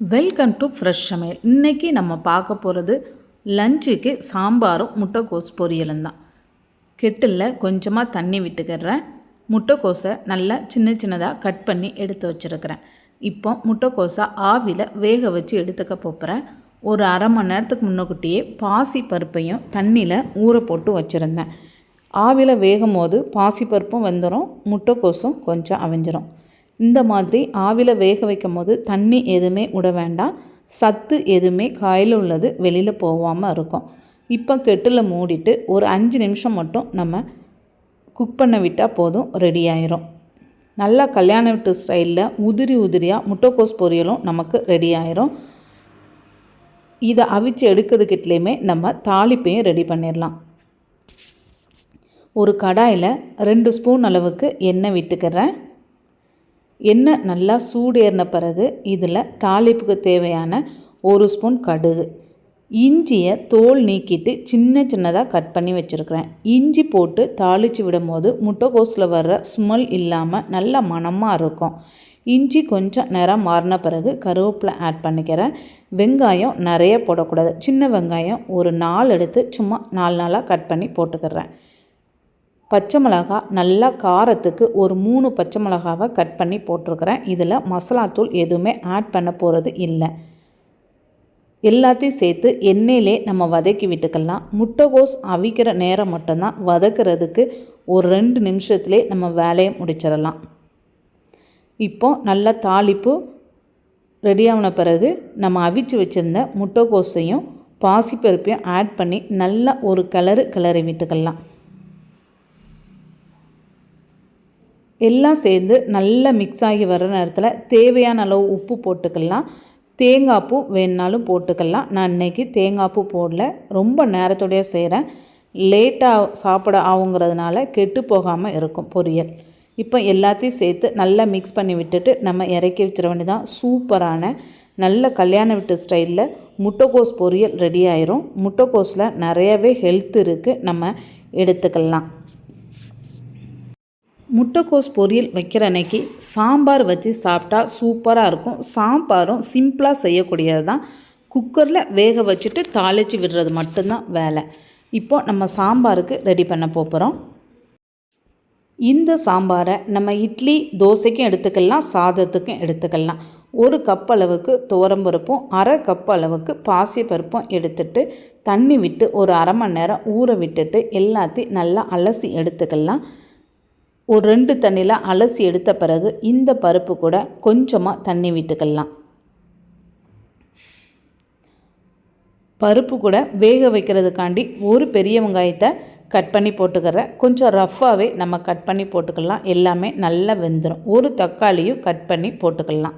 Welcome to fresh சமையல் இன்றைக்கி நம்ம பார்க்க போகிறது லஞ்சுக்கு சாம்பாரும் முட்டைக்கோஸ் பொரியலும் தான். கெட்டில் கொஞ்சமாக தண்ணி விட்டுக்கிறேன். முட்டைக்கோஸை நல்லா சின்ன சின்னதாக கட் பண்ணி எடுத்து வச்சுருக்கிறேன். இப்போ முட்டைக்கோஸை ஆவியில் வேக வச்சு எடுத்துக்க போகிறேன் ஒரு அரை மணி நேரத்துக்கு முன்னக்கூட்டியே பாசி பருப்பையும் தண்ணியில் ஊற போட்டு வச்சுருந்தேன். ஆவியில் வேகும் போது பாசி பருப்பும் வெந்துடும் முட்டைக்கோஸும் கொஞ்சம் அவிஞ்சிரும். இந்த மாதிரி ஆவியில் வேக வைக்கும் போது தண்ணி எதுவுமே விட வேண்டாம். சத்து எதுவுமே காயில் உள்ளது வெளியில் போகாமல் இருக்கும். இப்போ கெட்டில் மூடிட்டு ஒரு அஞ்சு நிமிஷம் மட்டும் நம்ம குக் பண்ண விட்டால் போதும் ரெடி ஆயிரும். நல்லா கல்யாண வீட்டு ஸ்டைலில் உதிரி உதிரியாக முட்டைக்கோஸ் பொரியலும் நமக்கு ரெடி ஆயிரும். இதை அவிச்சு எடுக்கிறதுக்கிட்டலேயுமே நம்ம தாளிப்பையும் ரெடி பண்ணிடலாம் ஒரு கடாயில் ரெண்டு ஸ்பூன் அளவுக்கு எண்ணெய் விட்டுக்கிறேன். எண்ணெய் நல்லா சூடேறின பிறகு இதில் தாளிப்புக்கு தேவையான ஒரு ஸ்பூன் கடுகு. இஞ்சியை தோல் நீக்கிட்டு சின்ன சின்னதாக கட் பண்ணி வச்சுருக்கிறேன். இஞ்சி போட்டு தாளித்து விடும்போது முட்டைக்கோஸில் வர்ற ஸ்மெல் இல்லாமல் நல்ல மணமாக இருக்கும். இஞ்சி கொஞ்சம் நிறம் மாறின பிறகு கருவேப்பிலை ஆட் பண்ணிக்கிறேன். வெங்காயம் நிறைய போடக்கூடாது. சின்ன வெங்காயம் ஒரு நாலு எடுத்து சும்மா நாலு நாளாக கட் பண்ணி போட்டுக்கிறேன். பச்சை மிளகா நல்லா காரத்துக்கு ஒரு மூணு பச்சை மிளகாவை கட் பண்ணி போட்டிருக்கிறேன். இதில் மசாலாத்தூள் எதுவுமே ஆட் பண்ண போகிறது இல்லை. எல்லாத்தையும் சேர்த்து எண்ணெயிலே நம்ம வதக்கி விட்டுக்கலாம். முட்டைகோஸ் அவிக்கிற நேரம் மட்டும்தான். வதக்கிறதுக்கு ஒரு ரெண்டு நிமிஷத்துலேயே நம்ம வேலையை முடிச்சிடலாம். இப்போ நல்லா தாளிப்பு ரெடியாகின பிறகு நம்ம அவிச்சு வச்சுருந்த முட்டைகோஸையும் பாசிப்பருப்பையும் ஆட் பண்ணி நல்லா ஒரு கலரு கிளறி விட்டுக்கலாம். எல்லாம் சேர்ந்து நல்லா மிக்ஸ் ஆகி வர்ற நேரத்தில் தேவையான அளவு உப்பு போட்டுக்கலாம். தேங்காய் பூ வேணுனாலும் போட்டுக்கலாம். நான் இன்றைக்கி தேங்காய் பூ போடல. ரொம்ப நேரத்தோடைய செய்கிறேன் லேட்டாக சாப்பிட ஆகுங்கிறதுனால கெட்டு போகாமல் இருக்கும் பொரியல். இப்போ எல்லாத்தையும் சேர்த்து நல்லா மிக்ஸ் பண்ணி விட்டுட்டு நம்ம இறக்கி வச்சிட வேண்டியதான் சூப்பரான நல்ல கல்யாண வீட்டு ஸ்டைலில் முட்டைக்கோஸ் பொரியல் ரெடி ஆயிரும். முட்டைக்கோஸில் நிறையவே ஹெல்த் இருக்குது நம்ம எடுத்துக்கலாம். முட்டைக்கோஸ் பொரியல் வைக்கிற அன்னைக்கு சாம்பார் வச்சு சாப்பிட்டா சூப்பராக இருக்கும். சாம்பாரும் சிம்பிளாக செய்யக்கூடியது தான் குக்கரில் வேக வச்சுட்டு தாளித்து விடுறது மட்டும்தான் வேலை. இப்போ நம்ம சாம்பாருக்கு ரெடி பண்ண போகிறோம் இந்த சாம்பாரை நம்ம இட்லி தோசைக்கும் எடுத்துக்கலாம் சாதத்துக்கும் எடுத்துக்கலாம். ஒரு கப் அளவுக்கு துவரம்பருப்பும் அரை கப் அளவுக்கு பாசிப்பருப்பும் எடுத்துட்டு தண்ணி விட்டு ஒரு அரை மணி நேரம் ஊற விட்டுட்டு எல்லாத்தையும் நல்லா அலசி எடுத்துக்கலாம். ஒரு ரெண்டு தண்ணியில் அலசி எடுத்த பிறகு இந்த பருப்பு கூட கொஞ்சமாக தண்ணி விட்டுக்கலாம். பருப்பு கூட வேக வைக்கிறதுக்காண்டி ஒரு பெரிய வெங்காயத்தை கட் பண்ணி போட்டுக்கிறேன். கொஞ்சம் ரஃப்பாகவே நம்ம கட் பண்ணி போட்டுக்கலாம். எல்லாமே நல்லா வெந்துடும் ஒரு தக்காளியும் கட் பண்ணி போட்டுக்கலாம்.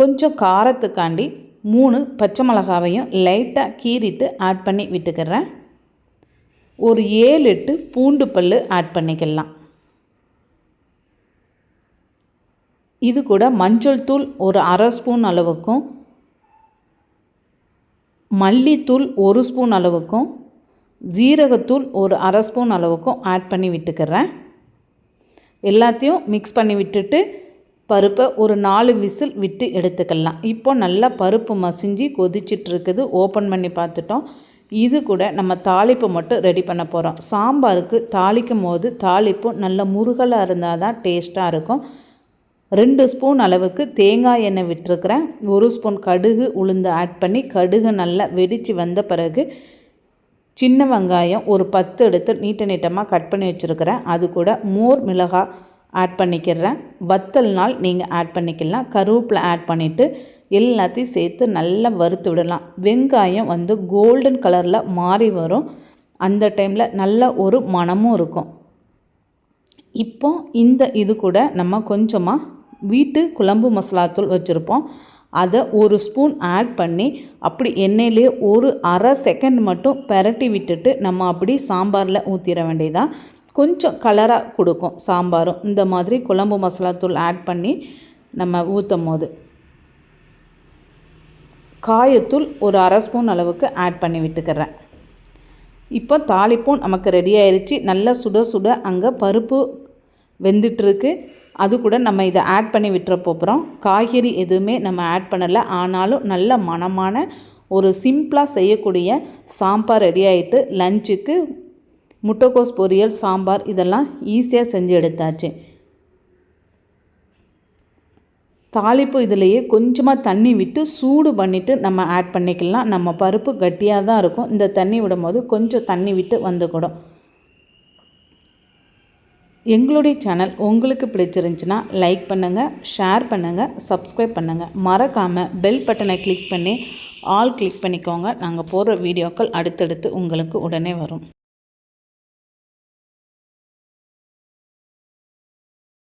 கொஞ்சம் காரத்துக்காண்டி மூணு பச்சை மிளகாவையும் லைட்டாக கீறிட்டு ஆட் பண்ணி விட்டுக்கிறேன். ஒரு ஏழு எட்டு பூண்டு பல் ஆட் பண்ணிக்கலாம். இது கூட மஞ்சள் தூள் ஒரு அரை ஸ்பூன் அளவுக்கும் மல்லித்தூள் ஒரு ஸ்பூன் அளவுக்கும் ஜீரகத்தூள் ஒரு அரை ஸ்பூன் அளவுக்கும் ஆட் பண்ணி விட்டுக்கிறேன். எல்லாத்தையும் மிக்ஸ் பண்ணி விட்டுட்டு பருப்பை ஒரு நாலு விசில் விட்டு எடுத்துக்கலாம். இப்போ நல்லா பருப்பு மசிஞ்சு கொதிச்சிட்ருக்குது ஓப்பன் பண்ணி பார்த்துட்டோம். இது கூட நம்ம தாளிப்பு மட்டும் ரெடி பண்ண போகிறோம் சாம்பாருக்கு தாளிக்கும் போது தாளிப்பு நல்ல முருகலாக இருந்தால் தான் டேஸ்ட்டாக இருக்கும். ரெண்டு ஸ்பூன் அளவுக்கு தேங்காய் எண்ணெய் விட்டுருக்குறேன். ஒரு ஸ்பூன் கடுகு உளுந்து ஆட் பண்ணி கடுகு நல்லா வெடித்து வந்த பிறகு சின்ன வெங்காயம் ஒரு பத்து எடுத்து நீட்ட நீட்டமாக கட் பண்ணி வச்சுருக்கிறேன். அது கூட மோர் மிளகாய் ஆட் பண்ணிக்கிறேன். வத்தல் நாள் நீங்கள் ஆட் பண்ணிக்கலாம். கருவேப்பிலை ஆட் பண்ணிவிட்டு எல்லாத்தையும் சேர்த்து நல்லா வறுத்து விடலாம். வெங்காயம் வந்து கோல்டன் கலரில் மாறி வரும். அந்த டைமில் நல்ல ஒரு மணமும் இருக்கும். இப்போ இந்த இது கூட நம்ம கொஞ்சமாக வீட்டு குழம்பு மசாலாத்தூள் வச்சுருப்போம். அதை ஒரு ஸ்பூன் ஆட் பண்ணி அப்படி எண்ணெயிலே ஒரு அரை செகண்ட் மட்டும் பெரட்டி விட்டுட்டு நம்ம அப்படி சாம்பாரில் ஊற்றிட வேண்டியதான் கொஞ்சம் கலராக கொடுக்கும் சாம்பாரும். இந்த மாதிரி குழம்பு மசாலாத்தூள் ஆட் பண்ணி நம்ம ஊற்றும் போது. காயத்தூள் ஒரு அரை ஸ்பூன் அளவுக்கு ஆட் பண்ணி விட்டுக்கிறேன். இப்போ தாளிப்பும் நமக்கு ரெடி ஆயிடுச்சு நல்லா சுட சுட அங்கே பருப்பு வெந்துட்டுருக்கு. அது கூட நம்ம இதை ஆட் பண்ணி விட்டுற போகிறோம் காய்கறி எதுவுமே நம்ம ஆட் பண்ணலை. ஆனாலும் நல்ல மனமான ஒரு சிம்பிளாக செய்யக்கூடிய சாம்பார் ரெடி ஆகிட்டு லஞ்சுக்கு முட்டைக்கோஸ் பொரியல் சாம்பார் இதெல்லாம் ஈஸியாக செஞ்சு எடுத்தாச்சு. தாளிப்பு இதிலையே கொஞ்சமாக தண்ணி விட்டு சூடு பண்ணிவிட்டு நம்ம ஆட் பண்ணிக்கலாம். நம்ம பருப்பு கட்டியாக தான் இருக்கும். இந்த தண்ணி விடும்போது கொஞ்சம் தண்ணி விட்டு வந்துக்கூடும் எங்களுடைய சேனல் உங்களுக்கு பிடிச்சிருந்துச்சின்னா லைக் பண்ணுங்கள் ஷேர் பண்ணுங்கள் சப்ஸ்கிரைப் பண்ணுங்கள் மறக்காமல் பெல் பட்டனை கிளிக் பண்ணி ஆல் கிளிக் பண்ணிக்கோங்க. நாங்கள் போடுற வீடியோக்கள் அடுத்தடுத்து உங்களுக்கு உடனே வரும்.